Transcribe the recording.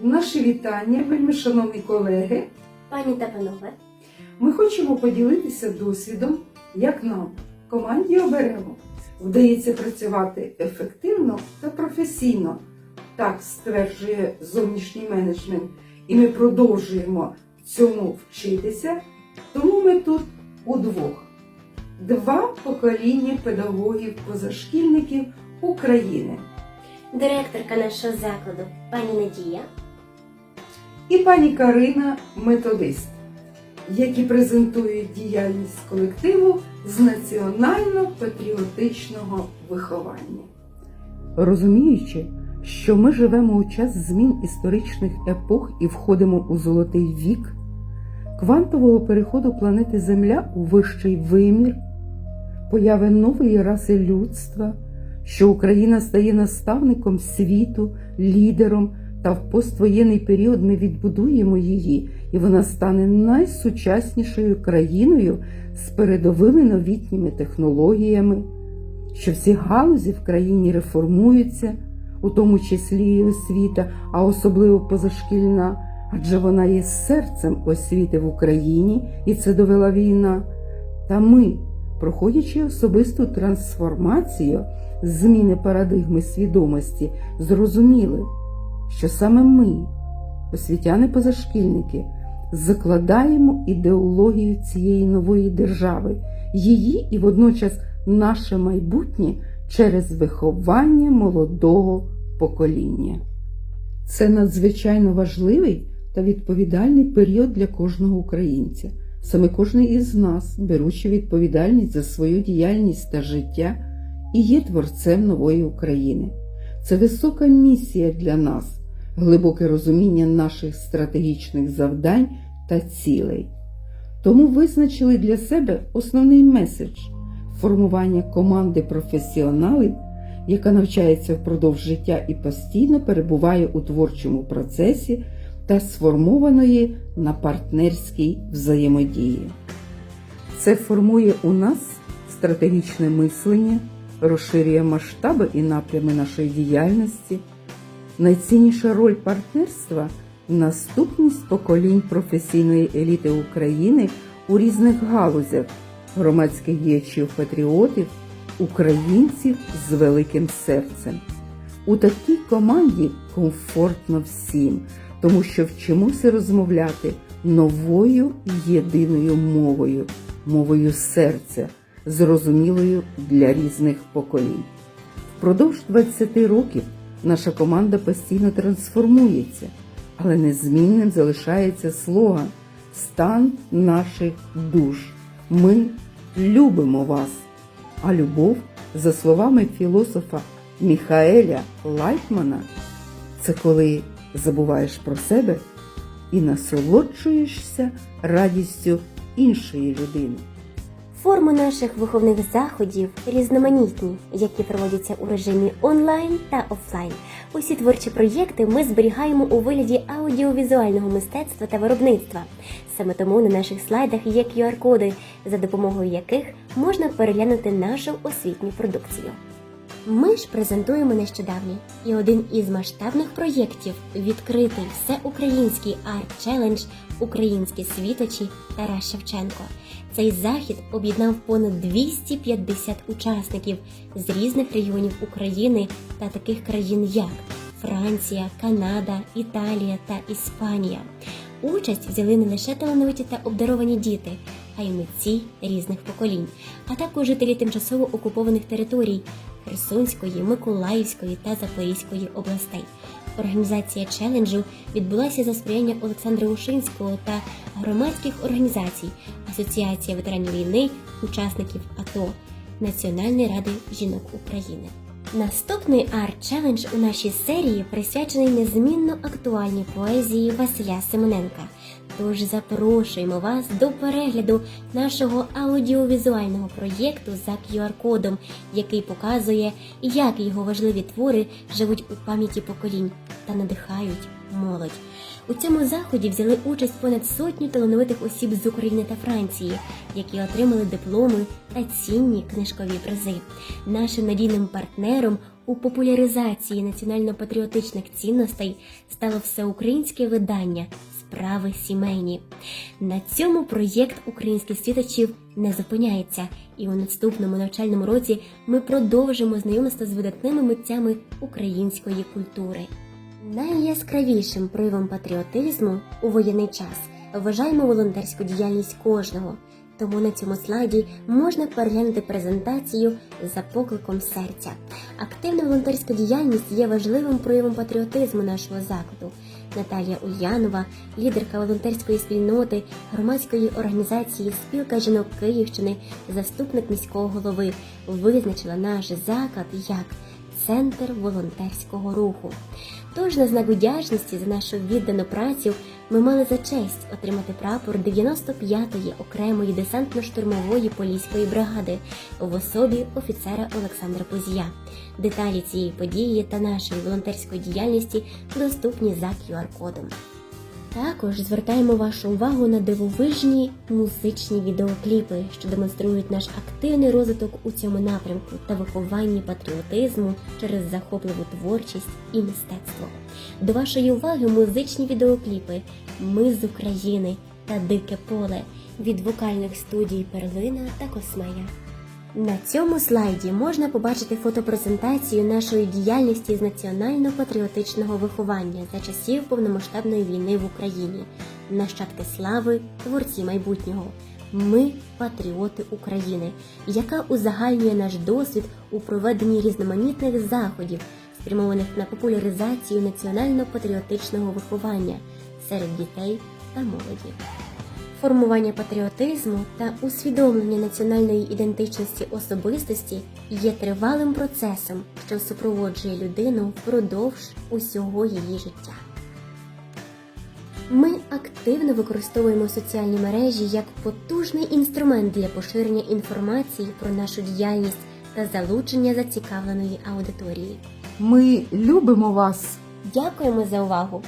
Наші вітання, вельми шановні колеги. Пані та панове, Ми хочемо поділитися досвідом, як нам, команді оберемо, вдається працювати ефективно та професійно. Так стверджує зовнішній менеджмент, і ми продовжуємо цьому вчитися. Тому ми тут удвох. Два покоління педагогів-позашкільників України. директорка нашого закладу, пані Надія, і пані Карина методист, які презентують діяльність колективу з національно-патріотичного виховання. Розуміючи, що ми живемо у час змін історичних епох і входимо у золотий вік, квантового переходу планети Земля у вищий вимір, появи нової раси людства, що Україна стає наставником світу, лідером та в поствоєнний період ми відбудуємо її, і вона стане найсучаснішою країною з передовими новітніми технологіями, що всі галузі в країні реформуються, у тому числі і освіта, а особливо позашкільна, адже вона є серцем освіти в Україні, і це довела війна. Та ми, проходячи особисту трансформацію, зміни парадигми свідомості, зрозуміли, що саме ми, освітяни-позашкільники, закладаємо ідеологію цієї нової держави, її і водночас наше майбутнє через виховання молодого покоління. Це надзвичайно важливий та відповідальний період для кожного українця. Саме кожен із нас, беручи відповідальність за свою діяльність та життя, і є творцем нової України. Це висока місія для нас, глибоке розуміння наших стратегічних завдань та цілей. Тому визначили для себе основний меседж формування команди професіоналів, яка навчається впродовж життя і постійно перебуває у творчому процесі та сформованої на партнерській взаємодії. Це формує у нас стратегічне мислення, розширює масштаби і напрями нашої діяльності. Найцінніша роль партнерства наступність поколінь професійної еліти України у різних галузях, громадських діячів патріотів, українців з великим серцем. У такій команді комфортно всім, тому що вчимося розмовляти новою єдиною мовою, мовою серця, зрозумілою для різних поколінь. Впродовж 20 років наша команда постійно трансформується, але незмінним залишається слоган Стан наших душ. Ми любимо вас. А любов, за словами філософа Міхаеля Лайтмана, це коли забуваєш про себе і насолоджуєшся радістю іншої людини. Форми наших виховних заходів різноманітні, які проводяться у режимі онлайн та офлайн. Усі творчі проєкти ми зберігаємо у вигляді аудіовізуального мистецтва та виробництва. Саме тому на наших слайдах є QR-коди, за допомогою яких можна переглянути нашу освітню продукцію. Ми ж презентуємо нещодавні і один із масштабних проєктів відкритий всеукраїнський арт-челендж Українські світочі Тарас Шевченко. Цей захід об'єднав понад 250 учасників з різних регіонів України та таких країн, як Франція, Канада, Італія та Іспанія. Участь взяли не лише талановиті та обдаровані діти, а й митці різних поколінь, а також жителі тимчасово окупованих територій Херсонської, Миколаївської та Запорізької областей. Організація челенджу відбулася за сприяння Олександра Ушинського та громадських організацій Асоціація ветеранів війни, учасників АТО Національної ради жінок України. Наступний арт-челендж у нашій серії присвячений незмінно актуальній поезії Василя Симоненка. Тож запрошуємо вас до перегляду нашого аудіовізуального проєкту за QR-кодом, який показує, як його важливі твори живуть у пам'яті поколінь та надихають молодь. У цьому заході взяли участь понад сотню талановитих осіб з України та Франції, які отримали дипломи та цінні книжкові призи. Нашим надійним партнером у популяризації національно-патріотичних цінностей стало всеукраїнське видання Справи сімейні. На цьому проєкт українських світочів не зупиняється, і у наступному навчальному році ми продовжимо знайомство з видатними митцями української культури. Найяскравішим проявом патріотизму у воєнний час вважаємо волонтерську діяльність кожного. Тому на цьому слайді можна переглянути презентацію за покликом серця. Активна волонтерська діяльність є важливим проявом патріотизму нашого закладу. Наталія Ульянова, лідерка волонтерської спільноти, громадської організації Спілка жінок Київщини, заступник міського голови, визначила наш заклад як центр волонтерського руху. Тож на знак вдячності за нашу віддану працю ми мали за честь отримати прапор 95-ї окремої десантно-штурмової поліської бригади в особі офіцера Олександра Позія. Деталі цієї події та нашої волонтерської діяльності доступні за QR-кодом. Також звертаємо вашу увагу на дивовижні музичні відеокліпи, що демонструють наш активний розвиток у цьому напрямку та вихованні патріотизму через захопливу творчість і мистецтво. До вашої уваги музичні відеокліпи Ми з України та Дике поле від вокальних студій Перлина та Космея. На цьому слайді можна побачити фотопрезентацію нашої діяльності з національно-патріотичного виховання за часів повномасштабної війни в Україні. Нащадки слави, творці майбутнього. Ми патріоти України, яка узагальнює наш досвід у проведенні різноманітних заходів, спрямованих на популяризацію національно-патріотичного виховання серед дітей та молоді. Формування патріотизму та усвідомлення національної ідентичності особистості є тривалим процесом, що супроводжує людину впродовж усього її життя. Ми активно використовуємо соціальні мережі як потужний інструмент для поширення інформації про нашу діяльність та залучення зацікавленої аудиторії. Ми любимо вас! Дякуємо за увагу!